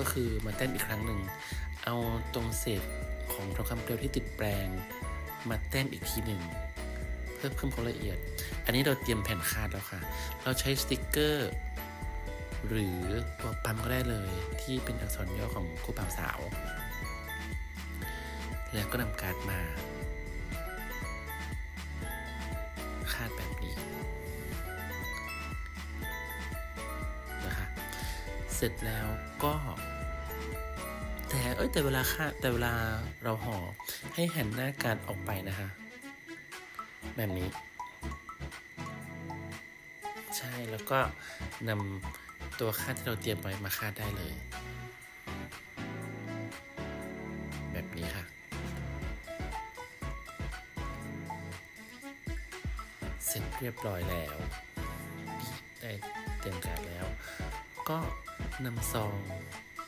ก็คือมาแต้มอีกครั้งหนึ่ง เอาตรงเศษของทองคำเปลวที่ติดแปลง มาแต้มอีกทีหนึ่ง เพื่อเพิ่มความละเอียด อันนี้เราเตรียมแผ่นคาดแล้วค่ะ เราใช้สติกเกอร์ หรือตัวปั๊มก็ได้เลยที่เป็นอักษรย่อของคู่บ่าวสาว แล้วก็นำการ์ดมา คาดแบบนี้ เสร็จแล้วก็แต่เอ้ยแต่เวลาคาดแต่เวลาเราห่อให้หันหน้าการออกไปนะคะ แบบนี้ ใช่แล้วก็นำตัวค่าที่เราเตรียมไว้มาค่าได้เลย แบบนี้ค่ะ เสร็จเรียบร้อยแล้ว ได้เตรียมการดแล้ว ก็นำซอง